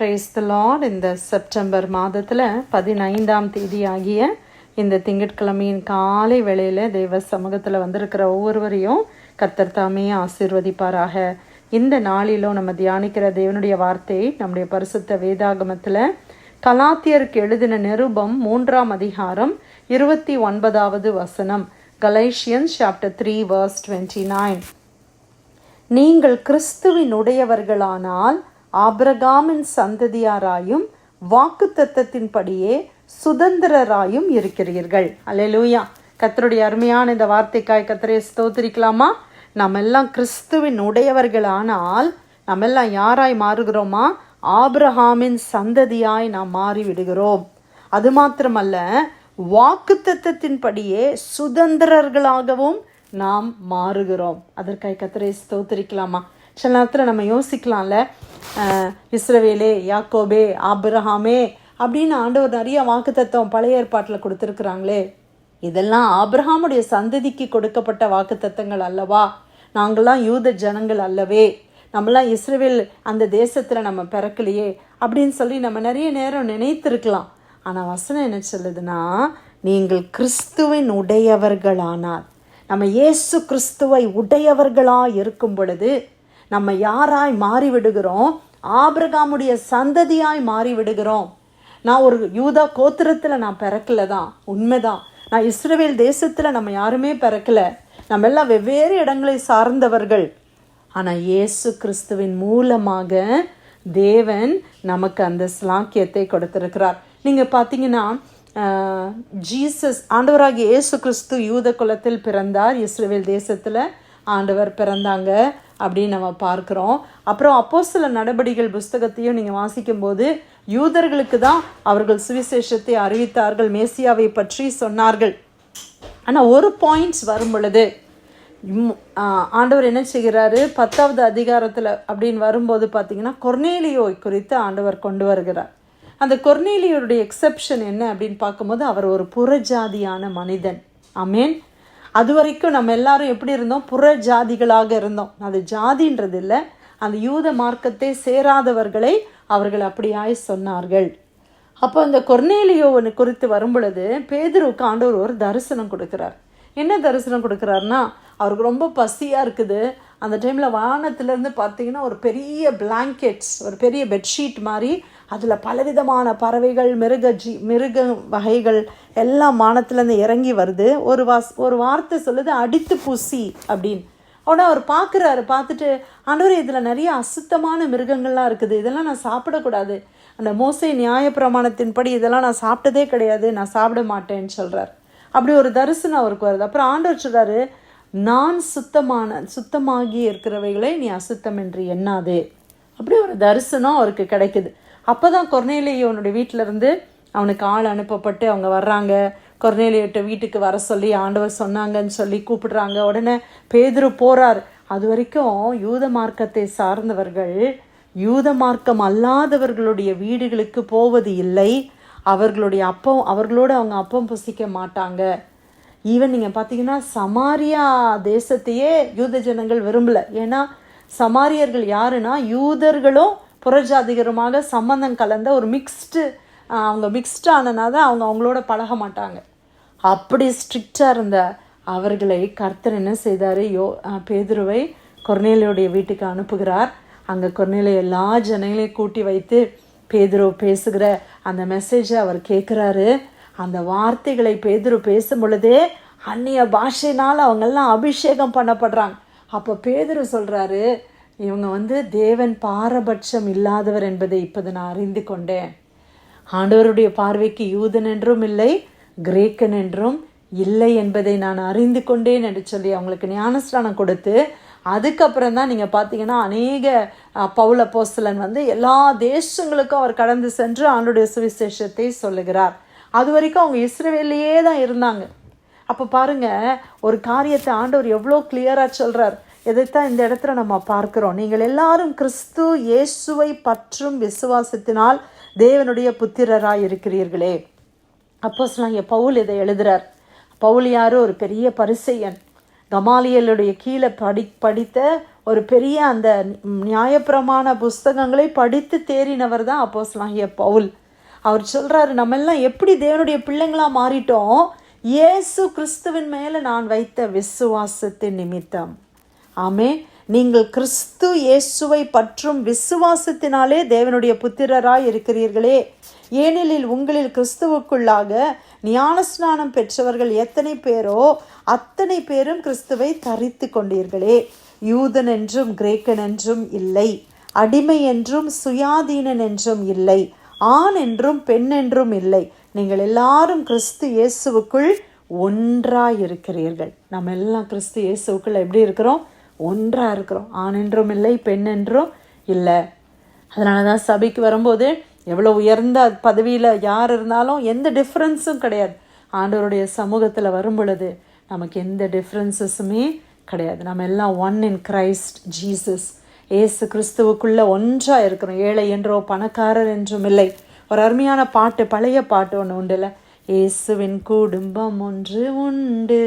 Price the lord இந்த September மாதத்தில் பதினைந்தாம் தேதி ஆகிய இந்த திங்கட்கிழமையின் காலை வேளையில் தெய்வ சமூகத்தில் வந்திருக்கிற ஒவ்வொருவரையும் கர்த்தர் தாமே ஆசீர்வதிப்பாராக. இந்த நாளிலும் நம்ம தியானிக்கிற தேவனுடைய வார்த்தை நம்முடைய பரிசுத்த வேதாகமத்தில் கலாத்தியருக்கு எழுதின நிருபம் மூன்றாம் அதிகாரம் இருபத்தி ஒன்பதாவது வசனம் Galatian chapter three verse twenty nine. நீங்கள் கிறிஸ்துவின் உடையவர்களானால் ஆபிரகாமின் சந்ததியாராயும் வாக்கு தத்தத்தின்படியே சுதந்திரராயும் இருக்கிறீர்கள். அல்லேலூயா. கத்தருடைய அருமையான இந்த வார்த்தைக்காய் கத்தரை ஸ்தோத்திரிக்கலாமா? நம்ம எல்லாம் கிறிஸ்துவின் உடையவர்களானால் நம்ம எல்லாம் யாராய் மாறுகிறோமா? ஆப்ரஹாமின் சந்ததியாய் நாம் மாறிவிடுகிறோம். அது மாத்திரமல்ல வாக்கு தத்தத்தின்படியே சுதந்திரர்களாகவும் நாம் மாறுகிறோம். அதற்காக கத்தரை ஸ்தோத்திரிக்கலாமா? சில நேரத்தில் நம்ம யோசிக்கலாம்ல. இஸ்ரவேலே யாக்கோபே ஆபிரஹாமே அப்படின்னு ஆண்டவர் நிறைய வாக்கு தத்துவம் பழைய ஏற்பாட்டில் கொடுத்துருக்குறாங்களே. இதெல்லாம் ஆபிரஹாமுடைய சந்ததிக்கு கொடுக்கப்பட்ட வாக்கு தத்தங்கள் அல்லவா? நாங்களாம் யூத ஜனங்கள் அல்லவே. நம்மளாம் இஸ்ரேல் அந்த தேசத்தில் நம்ம பிறக்கலையே அப்படின்னு சொல்லி நம்ம நிறைய நேரம் நினைத்திருக்கலாம். ஆனால் வசனம் என்ன சொல்லுதுன்னா நீங்கள் கிறிஸ்துவின் உடையவர்களானார் நம்ம இயேசு கிறிஸ்துவை உடையவர்களாக இருக்கும் பொழுது நம்ம யாராய் மாறி விடுகிறோம் ஆபிரகாமுடைய சந்ததியாய் மாறி விடுகிறோம் நான் ஒரு யூதா கோத்திரத்தில் நான் பிறக்கல தான் உண்மைதான். நான் இஸ்ரேல் தேசத்தில் நம்ம யாருமே பிறக்கல. நம்ம எல்லாம் வெவ்வேறு இடங்களை சார்ந்தவர்கள். ஆனால் இயேசு கிறிஸ்துவின் மூலமாக தேவன் நமக்கு அந்த ஸ்லாக்கியத்தை கொடுத்திருக்கிறார். நீங்கள் பார்த்தீங்கன்னா ஜீசஸ் ஆண்டவராகிய இயேசு கிறிஸ்து யூத குலத்தில் பிறந்தார். இஸ்ரேல் தேசத்தில் ஆண்டவர் பிறந்தாங்க. அப்படின்னு நம்ம பார்க்குறோம். அப்புறம் அப்போஸ்தல நடபடிகள் புஸ்தகத்தையும் நீங்கள் வாசிக்கும்போது யூதர்களுக்கு தான் அவர்கள் சுவிசேஷத்தை அறிவித்தார்கள் மேசியாவை பற்றி சொன்னார்கள். ஆனால் ஒரு பாயிண்ட்ஸ் வரும் பொழுது ஆண்டவர் என்ன செய்கிறாரு? பத்தாவது அதிகாரத்தில் அப்படின்னு வரும்போது பார்த்தீங்கன்னா கொர்னேலியோவை குறித்து ஆண்டவர் கொண்டு வருகிறார். அந்த கொர்னேலியோருடைய எக்ஸெப்ஷன் என்ன அப்படின்னு பார்க்கும்போது அவர் ஒரு புறஜாதியான மனிதன். ஆமேன் அது வரைக்கும் நம்ம எல்லாரும் எப்படி இருந்தோம்? புற ஜாதிகளாக இருந்தோம். அது ஜாதின்றது இல்லை. அந்த யூத மார்க்கத்தை சேராதவர்களை அவர்கள் அப்படியாய் சொன்னார்கள். அப்போ இந்த கொர்னேலியோவனு குறித்து வரும்பொழுது பேதுருவுக்கு ஆண்டவர் ஒரு தரிசனம் கொடுக்குறார். என்ன தரிசனம் கொடுக்குறாருன்னா அவருக்கு ரொம்ப பசியாக இருக்குது. அந்த டைமில் வானத்துலேருந்து பார்த்தீங்கன்னா ஒரு பெரிய பிளாங்கெட்ஸ் ஒரு பெரிய பெட்ஷீட் மாதிரி அதில் பலவிதமான பறவைகள் மிருக ஜீ மிருக வகைகள் எல்லாம் மானத்துலேருந்து இறங்கி வருது. ஒரு வாஸ் ஒரு வார்த்தை சொல்லுது அடித்து பூசி அப்படின்னு. உடனே அவர் பார்க்குறாரு பார்த்துட்டு ஆண்டவரே இதில் நிறைய அசுத்தமான மிருகங்கள்லாம் இருக்குது. இதெல்லாம் நான் சாப்பிடக்கூடாது. அந்த மோசை நியாயப்பிரமாணத்தின்படி இதெல்லாம் நான் சாப்பிட்டதே கிடையாது. நான் சாப்பிட மாட்டேன்னு சொல்கிறார் அப்படி ஒரு தரிசனம் அவருக்கு வருது. அப்புறம் ஆண்டவர் சொல்கிறாரு நான் சுத்தமான சுத்தமாகி இருக்கிறவைகளை நீ அசுத்தம் என்று எண்ணாதே. அப்படி ஒரு தரிசனம் அவருக்கு கிடைக்குது. அப்போ தான் கொர்னேலியோனுடைய வீட்டில இருந்து அவனுக்கு ஆள் அனுப்பப்பட்டு அவங்க வர்றாங்க. கொர்னேலியோட்ட வீட்டுக்கு வர சொல்லி ஆண்டவர் சொன்னாங்கன்னு சொல்லி கூப்பிடுறாங்க. உடனே பேதுரு போகிறார் அது வரைக்கும் யூத மார்க்கத்தை சார்ந்தவர்கள் யூத மார்க்கம் அல்லாதவர்களுடைய வீடுகளுக்கு போவது இல்லை. அவர்களுடைய அப்பம் அவர்களோடு அவங்க அப்பம் புசிக்க மாட்டாங்க. ஈவன் நீங்கள் பார்த்தீங்கன்னா சமாரியா தேசத்தையே யூத ஜனங்கள் விரும்பல. ஏன்னா சமாரியர்கள் யாருன்னா யூதர்களும் புறஜாதிகருமாக சம்பந்தம் கலந்த ஒரு மிக்ஸ்டு அவங்க மிக்ஸ்டு தான் அவங்க அவங்களோட பழக மாட்டாங்க. அப்படி ஸ்ட்ரிக்டாக இருந்த அவர்களை கர்த்தர் என்ன செய்தார்? யோ பேதுருவை கொர்னேலியோடைய வீட்டுக்கு அனுப்புகிறார். அங்கே கொர்னேலியோ எல்லா ஜனங்களையும் கூட்டி வைத்து பேதுரு பேசுகிற அந்த மெசேஜை அவர் கேட்குறாரு அந்த வார்த்தைகளை பேதுரு பேசும் பொழுதே அந்நிய பாஷையினால் அவங்கெல்லாம் அபிஷேகம் பண்ணப்படுறாங்க. அப்போ பேதுரு சொல்கிறாரு இவங்க வந்து தேவன் பாரபட்சம் இல்லாதவர் என்பதை இப்போது நான் அறிந்து கொண்டேன். ஆண்டவருடைய பார்வைக்கு யூதன் என்றும் இல்லை கிரேக்கன் என்றும் இல்லை என்பதை நான் அறிந்து கொண்டேன் என்று சொல்லி அவங்களுக்கு ஞானஸ்தானம் கொடுத்து அதுக்கப்புறம் தான் நீங்கள் பார்த்தீங்கன்னா அநேக பவுல போஸ்தலன் வந்து எல்லா தேசங்களுக்கும் அவர் கடந்து சென்று ஆண்டுடைய சுவிசேஷத்தை சொல்லுகிறார். அது வரைக்கும் அவங்க இஸ்ரேவேலையே தான் இருந்தாங்க. அப்போ பாருங்க ஒரு காரியத்தை ஆண்டவர் எவ்வளோ கிளியராக சொல்கிறார் இதைத்தான் இந்த இடத்துல நம்ம பார்க்கிறோம்? நீங்கள் எல்லாரும் கிறிஸ்து இயேசுவை பற்றும் விசுவாசத்தினால் தேவனுடைய புத்திரராக இருக்கிறீர்களே. அப்போ பவுல் இதை எழுதுறார். பவுல் யாரோ? ஒரு பெரிய பரிசையன். கமாலியலுடைய கீழே படி படித்த ஒரு பெரிய அந்த நியாயப்பிரமாண புஸ்தகங்களை படித்து தேறினவர் தான் அப்போஸ்லாகிய பவுல். அவர் சொல்கிறாரு நம்ம எல்லாம் எப்படி தேவனுடைய பிள்ளைங்களாக மாறிட்டோம்? இயேசு கிறிஸ்துவின் மேலே நான் வைத்த விசுவாசத்தின் நிமித்தம். ஆமே நீங்கள் கிறிஸ்து இயேசுவை பற்றும் விசுவாசத்தினாலே தேவனுடைய புத்திரராய் இருக்கிறீர்களே. ஏனெனில் உங்களில் கிறிஸ்துவுக்குள்ளாக ஞானஸ்நானம் பெற்றவர்கள் எத்தனை பேரோ அத்தனை பேரும் கிறிஸ்துவை தரித்து கொண்டீர்களே. யூதன் என்றும் கிரேக்கன் என்றும் இல்லை. அடிமை என்றும் சுயாதீனன் என்றும் இல்லை. ஆண் என்றும் பெண் என்றும் இல்லை. நீங்கள் எல்லாரும் கிறிஸ்து இயேசுவுக்குள் ஒன்றாயிருக்கிறீர்கள். நம்ம எல்லாம் கிறிஸ்து இயேசுவுக்குள் எப்படி இருக்கிறோம்? ஒன்றாக இருக்கிறோம். ஆண் என்றும் இல்லை பெண் என்றும் இல்லை. அதனால தான் சபைக்கு வரும்போது எவ்வளோ உயர்ந்த பதவியில் யார் இருந்தாலும் எந்த டிஃப்ரென்ஸும் கிடையாது. ஆண்டவருடைய சமூகத்தில் வரும் பொழுது நமக்கு எந்த டிஃப்ரென்சஸுமே கிடையாது. நம்ம எல்லாம் one in Christ Jesus Yesu கிறிஸ்துவுக்குள்ள ஒன்றாக இருக்கிறோம். ஏழை என்றோ பணக்காரர் என்றும் இல்லை. ஒரு அருமையான பாட்டு பழைய பாட்டு ஒன்று உண்டுல. இயேசுவின் குடும்பம் ஒன்று உண்டு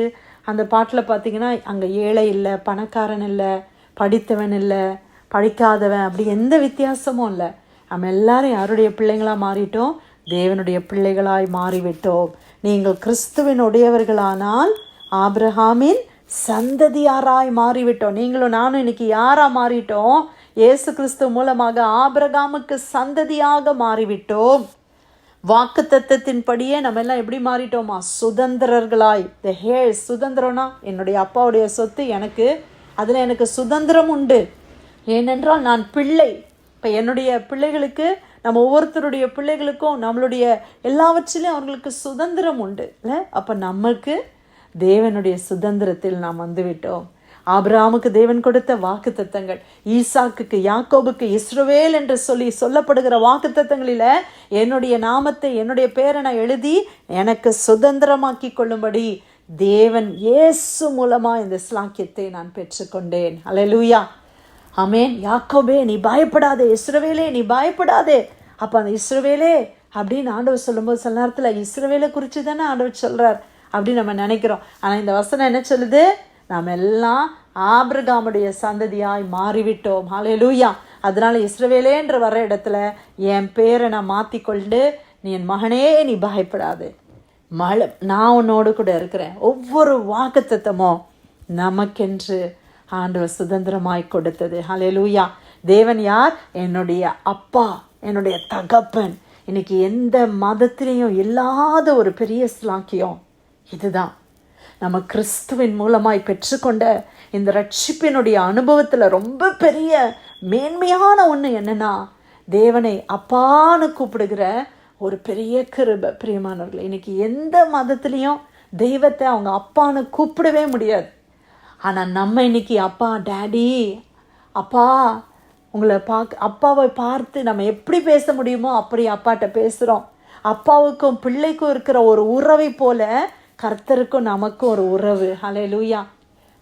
அந்த பாட்டில் பார்த்தீங்கன்னா அங்கே ஏழை இல்லை பணக்காரன் இல்லை படித்தவன் இல்லை படிக்காதவன் அப்படி எந்த வித்தியாசமும் இல்லை. நம்ம எல்லாரும் யாருடைய பிள்ளைங்களாக மாறிட்டோம்? தேவனுடைய பிள்ளைகளாய் மாறிவிட்டோம். நீங்கள் கிறிஸ்துவின் உடையவர்களானால் ஆபிரஹாமின் சந்ததியாராய் மாறிவிட்டோம். நீங்களும் நானும் இன்னைக்கு யாராக மாறிட்டோம்? இயேசு கிறிஸ்து மூலமாக ஆபிரகாமுக்கு சந்ததியாக மாறிவிட்டோம். வாக்கு தத்தத்தின்படியே நம்ம எல்லாம் எப்படி மாறிட்டோமா? சுதந்திரர்களாய். த ஹே சுதந்திரம்னா என்னுடைய அப்பாவுடைய சொத்து எனக்கு அதில் எனக்கு சுதந்திரம் உண்டு. ஏனென்றால் நான் பிள்ளை. இப்போ என்னுடைய பிள்ளைகளுக்கு நம்ம ஒவ்வொருத்தருடைய பிள்ளைகளுக்கும் நம்மளுடைய எல்லாவற்றிலையும் அவர்களுக்கு சுதந்திரம் உண்டு. இல்லை? அப்போ நமக்கு தேவனுடைய சுதந்திரத்தில் நாம் வந்துவிட்டோம். ஆபிரகாமுக்கு தேவன் கொடுத்த வாக்கு தத்தங்கள் ஈசாக்குக்கு யாக்கோபுக்கு இஸ்ரோவேல் என்று சொல்லி சொல்லப்படுகிற வாக்கு தத்தங்களில் என்னுடைய நாமத்தை என்னுடைய பேரை நான் எழுதி எனக்கு சுதந்திரமாக்கி கொள்ளும்படி தேவன் இயேசு மூலமாக இந்த ஸ்லாக்கியத்தை நான் பெற்றுக்கொண்டேன். அலையலூயா அமேன் யாக்கோபே நீ பயப்படாதே. இஸ்ரவேலே நீ பயப்படாதே. அப்போ அந்த இஸ்ரவேலே அப்படின்னு ஆண்டவர் சொல்லும்போது சில நேரத்தில் இஸ்ரவேலை குறித்து தானே ஆண்டவர் சொல்கிறார் அப்படின்னு நம்ம நினைக்கிறோம். ஆனால் இந்த வசனம் என்ன சொல்லுது? நாம் எல்லாம் ஆபிரகாமுடைய சந்ததியாய் மாறிவிட்டோம். ஹalleluya அதனால் இஸ்ரவேலேன்ற வர இடத்துல என் பேரை நான் மாற்றிக்கொண்டு நீ என் மகனே நீ பயப்படாது. மழை நான் உன்னோடு கூட இருக்கிறேன். ஒவ்வொரு வாக்குத்தத்தமும் நமக்கென்று ஆண்டவர் சுதந்திரமாய் கொடுத்தது. ஹலெலூயா தேவன் யார்? என்னுடைய அப்பா என்னுடைய தகப்பன். இன்னைக்கு எந்த மதத்திலையும் இல்லாத ஒரு பெரிய ஸ்லாக்கியம் இதுதான். நம்ம கிறிஸ்துவின் மூலமாய் பெற்றுக்கொண்ட இந்த ரட்சிப்பினுடைய அனுபவத்தில் ரொம்ப பெரிய மேன்மையான ஒன்று என்னென்னா தேவனை அப்பான்னு கூப்பிடுகிற ஒரு பெரிய கிருப. பிரியமானவர்கள் இன்றைக்கி எந்த மதத்துலேயும் தெய்வத்தை அவங்க அப்பான்னு கூப்பிடவே முடியாது. ஆனால் நம்ம இன்னைக்கு அப்பா டேடி அப்பா உங்களை பார்க்க அப்பாவை பார்த்து நம்ம எப்படி பேச முடியுமோ அப்படி அப்பாட்ட பேசுகிறோம் அப்பாவுக்கும் பிள்ளைக்கும் இருக்கிற ஒரு உறவை போல கர்த்தருக்கும் நமக்கும் ஒரு உறவு. ஹலே லூயா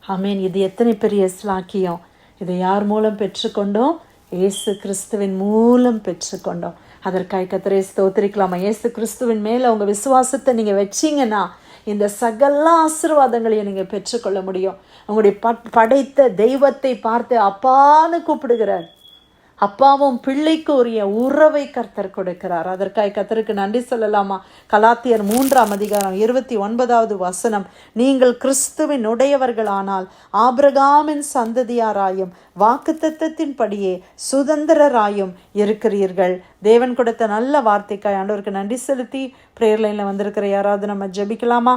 அமேன் இது எத்தனை பெரிய ஸ்லாக்கியம் இதை யார் மூலம் பெற்றுக்கொண்டோம்? இயேசு கிறிஸ்துவின் மூலம் பெற்றுக்கொண்டோம். அதற்காக கத்தரை ஸ்தோத்திரிக்கலாமா? ஏசு கிறிஸ்துவின் மேலே உங்கள் விசுவாசத்தை நீங்கள் வச்சிங்கன்னா இந்த சகல ஆசீர்வாதங்களையும் நீங்கள் பெற்றுக்கொள்ள முடியும். உங்களுடைய படைத்த தெய்வத்தை பார்த்து அப்பான்னு கூப்பிடுகிறார். அப்பாவும் பிள்ளைக்கு உரிய உறவை கர்த்தர் கொடுக்கிறார். அதற்காக கர்த்தருக்கு நன்றி சொல்லலாமா? கலாத்தியர் மூன்றாம் அதிகாரம் இருபத்தி ஒன்பதாவது வசனம். நீங்கள் கிறிஸ்துவின் உடையவர்களானால் ஆபிரகாமின் சந்ததியாராயும் வாக்குத்தத்தின்படியே சுதந்திரராயும் இருக்கிறீர்கள். தேவன் கொடுத்த நல்ல வார்த்தைக்காய் ஆண்டவருக்கு நன்றி செலுத்தி ப்ரேயர் லைனில் வந்திருக்கிற யாராவது நம்ம ஜெபிக்கலாமா?